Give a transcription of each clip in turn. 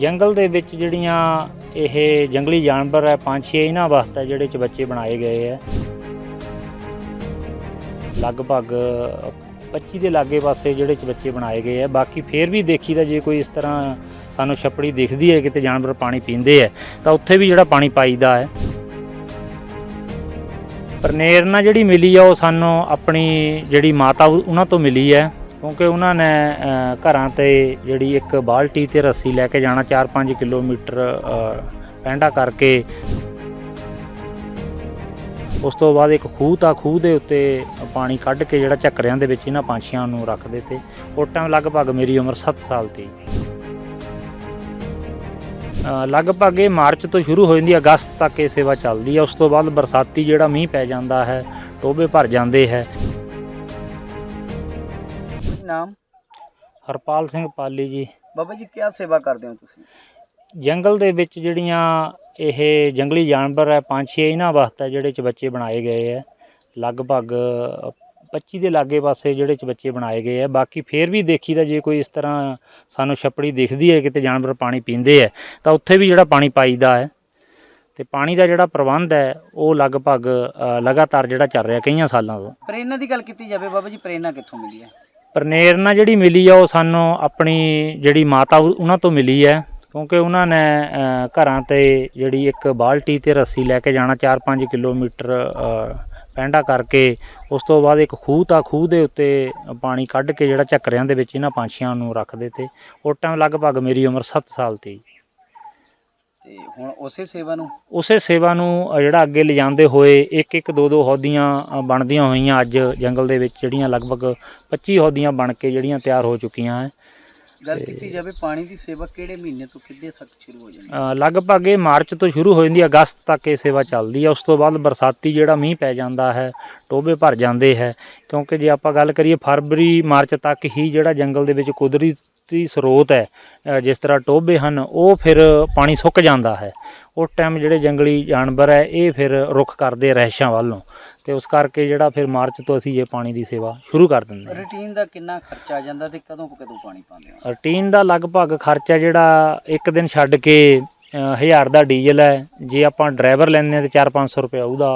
ਜੰਗਲ ਦੇ ਵਿੱਚ ਜਿਹੜੀਆਂ ਇਹ ਜੰਗਲੀ ਜਾਨਵਰ ਹੈ ਪੰਛੀ ਹੈ, ਇਹਨਾਂ ਵਾਸਤੇ ਜਿਹੜੇ ਚ ਬੱਚੇ ਬਣਾਏ ਗਏ ਹੈ। ਲਗਭਗ 25 ਦੇ ਲਾਗੇ ਪਾਸੇ ਜਿਹੜੇ ਚ ਬੱਚੇ ਬਣਾਏ ਗਏ ਹੈ। ਬਾਕੀ ਫੇਰ ਵੀ ਦੇਖੀਦਾ ਜੇ ਕੋਈ ਇਸ ਤਰ੍ਹਾਂ ਸਾਨੂੰ ਛੱਪੜੀ ਦਿਖਦੀ ਹੈ ਕਿਤੇ ਜਾਨਵਰ ਪਾਣੀ ਪੀਂਦੇ ਹੈ ਤਾਂ ਉੱਥੇ ਵੀ ਜਿਹੜਾ ਪਾਣੀ ਪਾਈਦਾ ਹੈ। ਪ੍ਰੇਰਨਾ ਜਿਹੜੀ ਮਿਲੀ ਆ ਉਹ ਸਾਨੂੰ ਆਪਣੀ ਜਿਹੜੀ ਮਾਤਾ ਉਹਨਾਂ ਤੋਂ ਮਿਲੀ ਹੈ। ਕਿਉਂਕਿ ਉਹਨਾਂ ਨੇ ਘਰਾਂ ਤੇ ਜਿਹੜੀ ਇੱਕ ਬਾਲਟੀ ਤੇ ਰੱਸੀ ਲੈ ਕੇ ਜਾਣਾ 4-5 ਕਿਲੋਮੀਟਰ ਅ, ਪੈਂਡਾ ਕਰਕੇ। ਉਸ ਤੋਂ ਬਾਅਦ ਇੱਕ ਖੂਹ ਤਾਂ ਖੂਹ ਦੇ ਉੱਤੇ ਪਾਣੀ ਕੱਢ ਕੇ ਜਿਹੜਾ ਝੱਕਰਿਆਂ ਦੇ ਵਿੱਚ ਇਹਨਾਂ ਪੰਛੀਆਂ ਨੂੰ ਰੱਖਦੇ ਤੇ ਉਸ ਟਾਈਮ ਲਗਭਗ ਮੇਰੀ ਉਮਰ 7 ਸਾਲ ਦੀ। ਲਗਭਗ ਇਹ ਮਾਰਚ ਤੋਂ ਸ਼ੁਰੂ ਹੋ ਜਾਂਦੀ ਹੈ ਅਗਸਤ ਤੱਕ ਇਹ ਸੇਵਾ ਚੱਲਦੀ ਹੈ। ਉਸ ਤੋਂ ਬਾਅਦ ਬਰਸਾਤੀ ਜਿਹੜਾ ਮੀਂਹ ਪੈ ਜਾਂਦਾ ਹੈ ਟੋਬੇ ਭਰ ਜਾਂਦੇ ਹੈ। ਕੀ ਨਾਮ? ਹਰਪਾਲ ਸਿੰਘ ਪਾਲੀ ਜੀ। ਬਾਬਾ ਜੀ ਕੀ ਸੇਵਾ ਕਰਦੇ ਹੋ ਤੁਸੀਂ? ਜੰਗਲ ਦੇ ਵਿੱਚ ਜਿਹੜੀਆਂ ਇਹ ਜੰਗਲੀ ਜਾਨਵਰ ਹੈ ਪੰਛੀ ਇਹਨਾਂ ਵਾਸਤੇ ਜਿਹੜੇ ਚ ਬੱਚੇ ਬਣਾਏ ਗਏ ਹੈ। ਲਗਭਗ 25 ਦੇ ਲਾਗੇ ਪਾਸੇ ਜਿਹੜੇ ਚ ਬੱਚੇ ਬਣਾਏ ਗਏ ਹੈ। ਬਾਕੀ ਫੇਰ ਵੀ ਦੇਖੀਦਾ ਜੇ ਕੋਈ ਇਸ ਤਰ੍ਹਾਂ ਸਾਨੂੰ ਛੱਪੜੀ ਦਿਖਦੀ ਹੈ ਕਿਤੇ ਜਾਨਵਰ ਪਾਣੀ ਪੀਂਦੇ ਹੈ ਤਾਂ ਉੱਥੇ ਵੀ ਜਿਹੜਾ ਪਾਣੀ ਪਾਈਦਾ ਹੈ। ਤੇ ਪਾਣੀ ਦਾ ਜਿਹੜਾ ਪ੍ਰਬੰਧ ਹੈ ਉਹ ਲਗਭਗ ਲਗਾਤਾਰ ਜਿਹੜਾ ਚੱਲ ਰਿਹਾ ਕਈਆਂ ਸਾਲਾਂ ਤੋਂ। ਪ੍ਰੇਰਨਾ ਦੀ ਗੱਲ ਕੀਤੀ ਜਾਵੇ ਬਾਬਾ ਜੀ ਪ੍ਰੇਰਨਾ ਕਿੱਥੋਂ ਮਿਲੀ ਹੈ? ਪ੍ਰੇਰਨਾ ਜਿਹੜੀ ਮਿਲੀ ਆ ਉਹ ਸਾਨੂੰ ਆਪਣੀ ਜਿਹੜੀ ਮਾਤਾ ਉਹਨਾਂ ਤੋਂ ਮਿਲੀ ਹੈ। ਕਿਉਂਕਿ ਉਹਨਾਂ ਨੇ ਘਰਾਂ ਤੇ ਜਿਹੜੀ ਇੱਕ ਬਾਲਟੀ ਤੇ ਰੱਸੀ ਲੈ ਕੇ ਜਾਣਾ 4-5 ਕਿਲੋਮੀਟਰ ਪੈਂਡਾ ਕਰਕੇ, ਉਸ ਤੋਂ ਬਾਅਦ ਇੱਕ ਖੂਹ ਤਾਂ ਖੂਹ ਦੇ ਉੱਤੇ ਪਾਣੀ ਕੱਢ ਕੇ ਜਿਹੜਾ ਝੱਕਰਿਆਂ ਦੇ ਵਿੱਚ ਇਹਨਾਂ ਪੰਛੀਆਂ ਨੂੰ ਰੱਖਦੇ ਤੇ ਉਸ ਟਾਈਮ ਲਗਭਗ ਮੇਰੀ ਉਮਰ 7 ਸਾਲ 'ਤੇ ਤੇ ਹੁਣ ਉਸੇ ਸੇਵਾ ਨੂੰ? ਉਸੇ ਸੇਵਾ ਨੂੰ ਅ, ਜਿਹੜਾ ਅੱਗੇ ਲਿਜਾਂਦੇ ਹੋਏ ਇੱਕ ਇੱਕ ਦੋ ਦੋ ਹੌਦੀਆਂ ਅ, ਬਣਦੀਆਂ ਹੋਈਆਂ ਅੱਜ ਜੰਗਲ ਦੇ ਵਿੱਚ ਜਿਹੜੀਆਂ ਲਗਭਗ 25 ਹੌਦੀਆਂ ਬਣ ਕੇ ਜਿਹੜੀਆਂ ਤਿਆਰ ਹੋ ਚੁੱਕੀਆਂ ਹੈ। ਗੱਲ ਕੀਤੀ ਜਾਵੇ ਪਾਣੀ ਦੀ ਸੇਵਾ ਕਿਹੜੇ ਮਹੀਨੇ ਤੋਂ ਕਿੱਦੇ ਤੱਕ ਸ਼ੁਰੂ ਹੋ ਜਾਂਦੀ ਹੈ? ਲਗਭਗ ਇਹ ਮਾਰਚ ਤੋਂ ਸ਼ੁਰੂ ਹੋ ਜਾਂਦੀ ਹੈ ਅਗਸਤ ਤੱਕ ਇਹ ਸੇਵਾ ਚੱਲਦੀ ਹੈ। ਉਸ ਤੋਂ ਬਾਅਦ ਬਰਸਾਤੀ ਜਿਹੜਾ ਮੀਂਹ ਪੈ ਜਾਂਦਾ ਹੈ ਟੋਬੇ ਭਰ ਜਾਂਦੇ ਹੈ। ਕਿਉਂਕਿ ਜੇ ਆਪਾਂ ਗੱਲ ਕਰੀਏ ਫਰਵਰੀ ਮਾਰਚ ਤੱਕ ਹੀ ਜਿਹੜਾ ਜੰਗਲ ਦੇ ਵਿੱਚ ਕੁਦਰਤੀ ਸਰੋਤ ਹੈ ਜਿਸ ਤਰ੍ਹਾਂ ਟੋਬੇ ਹਨ ਉਹ ਫਿਰ ਪਾਣੀ ਸੁੱਕ ਜਾਂਦਾ ਹੈ। ਉਸ ਟਾਈਮ ਜਿਹੜੇ ਜੰਗਲੀ ਜਾਨਵਰ ਹੈ ਇਹ ਫਿਰ ਰੁੱਖ ਕਰਦੇ ਰਹਿਸ਼ਾਂ ਵੱਲ ਤੇ ਉਸ ਕਰਕੇ ਜਿਹੜਾ ਫਿਰ ਮਾਰਚ ਤੋਂ ਅਸੀਂ ਇਹ ਪਾਣੀ ਦੀ ਸੇਵਾ ਸ਼ੁਰੂ ਕਰ ਦਿੰਦੇ ਹਾਂ। ਰੂਟੀਨ ਦਾ ਕਿੰਨਾ ਖਰਚਾ ਆ ਜਾਂਦਾ ਤੇ ਕਦੋਂ ਕਦੋਂ ਪਾਣੀ ਪਾਉਂਦੇ ਹੋ? ਰੂਟੀਨ ਦਾ ਲਗਭਗ ਖਰਚਾ ਜਿਹੜਾ ਇੱਕ ਦਿਨ ਛੱਡ ਕੇ ਹਜ਼ਾਰ ਦਾ ਡੀਜ਼ਲ ਹੈ। ਜੇ ਆਪਾਂ ਡਰਾਈਵਰ ਲੈਂਦੇ ਹਾਂ ਤੇ 4-500 ਰੁਪਏ ਉਹਦਾ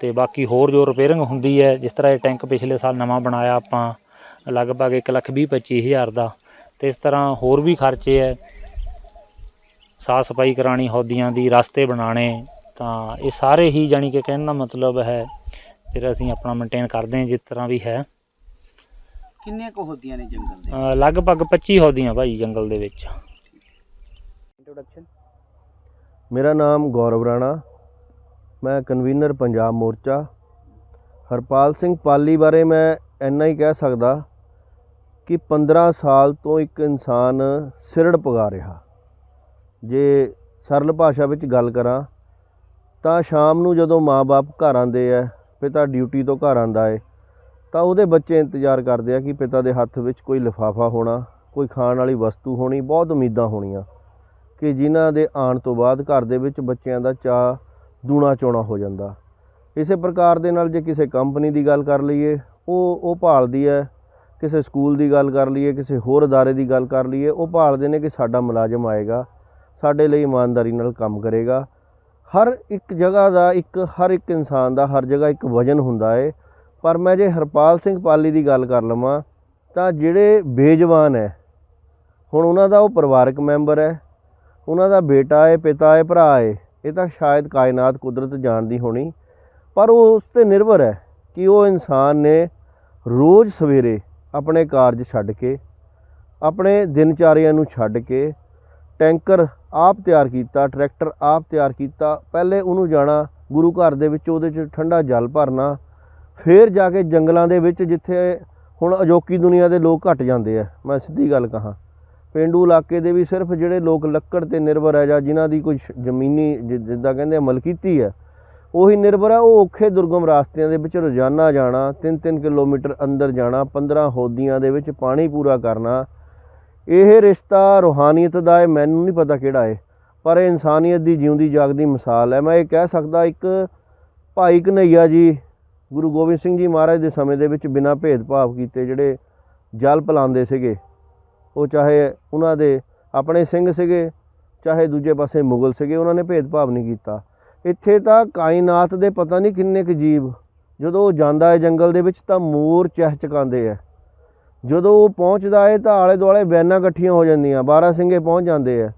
ਤੇ ਬਾਕੀ ਹੋਰ ਜੋ ਰਿਪੇਅਰਿੰਗ ਹੁੰਦੀ ਹੈ ਜਿਸ ਤਰ੍ਹਾਂ ਇਹ ਟੈਂਕ ਪਿਛਲੇ ਸਾਲ ਨਵਾਂ ਬਣਾਇਆ ਆਪਾਂ ਲਗਭਗ 1 ਲੱਖ ਵੀਹ ਪੱਚੀ ਹਜ਼ਾਰ ਦਾ। ਤੇ ਇਸ ਤਰ੍ਹਾਂ ਹੋਰ ਵੀ ਖਰਚੇ ਹੈ। ਸਾਫ਼ ਸਫ਼ਾਈ ਕਰਾਣੀ ਹੌਦੀਆਂ ਦੀ ਰਸਤੇ ਬਣਾਉਣੇ ਤਾਂ ਇਹ ਸਾਰੇ ਹੀ ਜਾਣੀ ਕਿ ਕਹਿਣ ਦਾ ਮਤਲਬ ਹੈ ਫਿਰ ਅਸੀਂ ਆਪਣਾ ਮੇਨਟੇਨ ਕਰਦੇ ਹਾਂ ਜਿਸ ਤਰ੍ਹਾਂ ਵੀ ਹੈ। ਕਿੰਨੀਆਂ ਕੁ ਹੁੰਦੀਆਂ ਨੇ ਜੰਗਲ ਦੇ? ਅ, ਲਗਭਗ 25 ਹੌਦੀਆਂ ਭਾਈ ਜੰਗਲ ਦੇ ਵਿੱਚ। ਇੰਟਰੋਡਕਸ਼ਨ ਮੇਰਾ ਨਾਮ ਗੌਰਵ ਰਾਣਾ। ਮੈਂ ਕਨਵੀਨਰ ਪੰਜਾਬ ਮੋਰਚਾ। ਹਰਪਾਲ ਸਿੰਘ ਪਾਲੀ ਬਾਰੇ ਮੈਂ ਇੰਨਾ ਹੀ ਕਹਿ ਸਕਦਾ ਕਿ 15 ਸਾਲ ਤੋਂ ਇੱਕ ਇਨਸਾਨ ਸਿਰੜ ਪਗਾ ਰਿਹਾ। ਜੇ ਸਰਲ ਭਾਸ਼ਾ ਵਿੱਚ ਗੱਲ ਕਰਾਂ ਤਾਂ ਸ਼ਾਮ ਨੂੰ ਜਦੋਂ ਮਾਪੇ ਘਰ ਆਉਂਦੇ ਆ ਪਿਤਾ ਡਿਊਟੀ ਤੋਂ ਘਰ ਆਂਦਾ ਏ, ਤਾਂ ਉਹਦੇ ਬੱਚੇ ਇੰਤਜ਼ਾਰ ਕਰਦੇ ਆ ਕਿ ਪਿਤਾ ਦੇ ਹੱਥ ਵਿੱਚ ਕੋਈ ਲਿਫਾਫਾ ਹੋਣਾ, ਕੋਈ ਖਾਣ ਵਾਲੀ ਵਸਤੂ ਹੋਣੀ, ਬਹੁਤ ਉਮੀਦਾਂ ਹੋਣੀਆਂ ਕਿ ਜਿਨ੍ਹਾਂ ਦੇ ਆਉਣ ਤੋਂ ਬਾਅਦ ਘਰ ਦੇ ਵਿੱਚ ਬੱਚਿਆਂ ਦਾ ਚਾਅ ਦੂਣਾ ਚੋਣਾ ਹੋ ਜਾਂਦਾ। ਇਸੇ ਪ੍ਰਕਾਰ ਦੇ ਨਾਲ ਜੇ ਕਿਸੇ ਕੰਪਨੀ ਦੀ ਗੱਲ ਕਰ ਲਈਏ, ਉਹ ਉਹ ਭਾਲਦੀ ਹੈ, ਕਿਸੇ ਸਕੂਲ ਦੀ ਗੱਲ ਕਰ ਲਈਏ, ਕਿਸੇ ਹੋਰ ਅਦਾਰੇ ਦੀ ਗੱਲ ਕਰ ਲਈਏ, ਉਹ ਭਾਲਦੇ ਨੇ ਕਿ ਸਾਡਾ ਮੁਲਾਜ਼ਮ ਆਏਗਾ, ਸਾਡੇ ਲਈ ਇਮਾਨਦਾਰੀ ਨਾਲ ਕੰਮ ਕਰੇਗਾ ਹਰ ਇੱਕ ਜਗ੍ਹਾ ਦਾ ਇੱਕ, ਹਰ ਇੱਕ ਇਨਸਾਨ ਦਾ ਹਰ ਜਗ੍ਹਾ ਇੱਕ ਵਜਨ ਹੁੰਦਾ ਏ। ਪਰ ਮੈਂ ਜੇ ਹਰਪਾਲ ਸਿੰਘ ਪਾਲੀ ਦੀ ਗੱਲ ਕਰ ਲਵਾਂ, ਤਾਂ ਜਿਹੜੇ ਬੇਜਵਾਨ ਹੈ ਹੁਣ ਉਹਨਾਂ ਦਾ ਉਹ ਪਰਿਵਾਰਕ ਮੈਂਬਰ ਹੈ ਉਹਨਾਂ ਦਾ ਬੇਟਾ ਹੈ ਪਿਤਾ ਹੈ ਭਰਾ ਹੈ ਇਹ ਤਾਂ ਸ਼ਾਇਦ ਕਾਇਨਾਤ ਕੁਦਰਤ ਜਾਣਦੀ ਹੋਣੀ। ਪਰ ਉਹ ਉਸ ਤੇ ਨਿਰਭਰ ਹੈ ਕਿ ਉਹ ਇਨਸਾਨ ਨੇ ਰੋਜ਼ ਸਵੇਰੇ ਆਪਣੇ ਕਾਰਜ ਛੱਡ ਕੇ, ਆਪਣੇ ਦਿਨਚਾਰਿਆ ਨੂੰ ਛੱਡ ਕੇ ਟੈਂਕਰ ਆਪ ਤਿਆਰ ਕੀਤਾ, ਟਰੈਕਟਰ ਆਪ ਤਿਆਰ ਕੀਤਾ। ਪਹਿਲੇ ਉਹਨੂੰ ਜਾਣਾ, ਗੁਰੂ ਘਰ ਦੇ ਵਿੱਚ ਉਹਦੇ 'ਚ ਠੰਡਾ ਜਲ ਭਰਨਾ। ਫਿਰ ਜਾ ਕੇ ਜੰਗਲਾਂ ਦੇ ਵਿੱਚ ਜਿੱਥੇ ਹੁਣ ਅਜੋਕੀ ਦੁਨੀਆ ਦੇ ਲੋਕ ਘਟ ਜਾਂਦੇ ਆ। ਮੈਂ ਸਿੱਧੀ ਗੱਲ ਕਹਾਂ। ਪੇਂਡੂ ਇਲਾਕੇ ਦੇ ਵੀ ਸਿਰਫ ਜਿਹੜੇ ਲੋਕ ਲੱਕੜ ਤੇ ਨਿਰਭਰ ਹੈ ਜਾਂ ਜਿਨ੍ਹਾਂ ਦੀ ਕੋਈ ਜ਼ਮੀਨੀ ਜਿ- ਜਿੱਦਾਂ ਕਹਿੰਦੇ ਆ, ਮਲਕੀਤੀ ਹੈ ਉਹੀ ਨਿਰਭਰ ਹੈ ਉਹ ਔਖੇ ਦੁਰਗਮ ਰਾਸਤਿਆਂ ਦੇ ਵਿੱਚ ਰੋਜ਼ਾਨਾ ਜਾਣਾ 3-3 ਕਿਲੋਮੀਟਰ ਅੰਦਰ ਜਾਣਾ 15 ਹੋਦੀਆਂ ਦੇ ਵਿੱਚ ਪਾਣੀ ਪੂਰਾ ਕਰਨਾ। ਇਹ ਰਿਸ਼ਤਾ ਰੂਹਾਨੀਅਤ ਦਾ ਹੈ, ਮੈਨੂੰ ਨਹੀਂ ਪਤਾ ਕਿਹੜਾ ਹੈ, ਪਰ ਇਹ ਇਨਸਾਨੀਅਤ ਦੀ ਜਿਉਂਦੀ ਜਾਗਦੀ ਮਿਸਾਲ ਹੈ। ਮੈਂ ਇਹ ਕਹਿ ਸਕਦਾ, ਇੱਕ ਭਾਈ ਕਨਈਆ ਜੀ, ਗੁਰੂ ਗੋਬਿੰਦ ਸਿੰਘ ਜੀ ਮਹਾਰਾਜ ਦੇ ਸਮੇਂ ਦੇ ਵਿੱਚ ਬਿਨਾਂ ਭੇਦਭਾਵ ਕੀਤੇ ਜਿਹੜੇ ਜਲ ਪਿਲਾਉਂਦੇ ਸੀਗੇ, ਉਹ ਚਾਹੇ ਉਹਨਾਂ ਦੇ ਆਪਣੇ ਸਿੰਘ ਸੀਗੇ, ਚਾਹੇ ਦੂਜੇ ਪਾਸੇ ਮੁਗਲ ਸੀਗੇ, ਉਹਨਾਂ ਨੇ ਭੇਦਭਾਵ ਨਹੀਂ ਕੀਤਾ। ਇੱਥੇ ਤਾਂ ਕਾਇਨਾਤ ਦੇ ਪਤਾ ਨਹੀਂ ਕਿੰਨੇ ਕੁ ਜੀਵ, ਜਦੋਂ ਉਹ ਜਾਂਦਾ ਹੈ ਜੰਗਲ ਦੇ ਵਿੱਚ ਤਾਂ ਮੋਰ ਚਹਿਚਕਾਉਂਦੇ ਆ ਜਦੋਂ ਉਹ ਪਹੁੰਚਦਾ ਹੈ ਤਾਂ ਆਲੇ ਦੁਆਲੇ ਬੈਨਾਂ ਇਕੱਠੀਆਂ ਹੋ ਜਾਂਦੀਆਂ। 12 ਸਿੰਘੇ ਪਹੁੰਚ ਜਾਂਦੇ ਆ।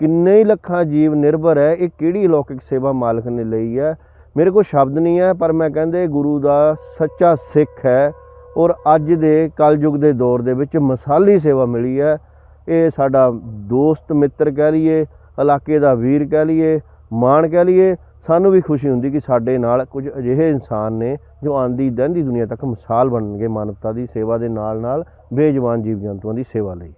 ਕਿੰਨੇ ਹੀ ਲੱਖਾਂ ਜੀਵ ਨਿਰਭਰ ਹੈ ਇਹ ਕਿਹੜੀ ਅਲੌਕਿਕ ਸੇਵਾ ਮਾਲਕ ਨੇ ਲਈ ਹੈ ਮੇਰੇ ਕੋਲ ਸ਼ਬਦ ਨਹੀਂ ਹੈ ਪਰ ਮੈਂ ਕਹਿੰਦੇ ਗੁਰੂ ਦਾ ਸੱਚਾ ਸਿੱਖ ਹੈ ਔਰ ਅੱਜ ਦੇ ਕਲਯੁਗ ਦੇ ਦੌਰ ਦੇ ਵਿੱਚ ਮਸਾਲੀ ਸੇਵਾ ਮਿਲੀ ਹੈ ਇਹ ਸਾਡਾ ਦੋਸਤ ਮਿੱਤਰ ਕਹਿ ਲਈਏ, ਇਲਾਕੇ ਦਾ ਵੀਰ ਕਹਿ ਲਈਏ, ਮਾਣ ਕਹਿ ਲਈਏ ਸਾਨੂੰ ਵੀ ਖੁਸ਼ੀ ਹੁੰਦੀ ਕਿ ਸਾਡੇ ਨਾਲ ਕੁਝ ਅਜਿਹੇ ਇਨਸਾਨ ਨੇ ਜੋ ਆਂਦੀ ਦਹਿੰਦੀ ਦੁਨੀਆ ਤੱਕ ਮਿਸਾਲ ਬਣਨਗੇ ਮਾਨਵਤਾ ਦੀ ਸੇਵਾ ਦੇ ਨਾਲ ਨਾਲ ਬੇਜਵਾਨ ਜੀਵ ਜੰਤੂਆਂ ਦੀ ਸੇਵਾ ਲਈ।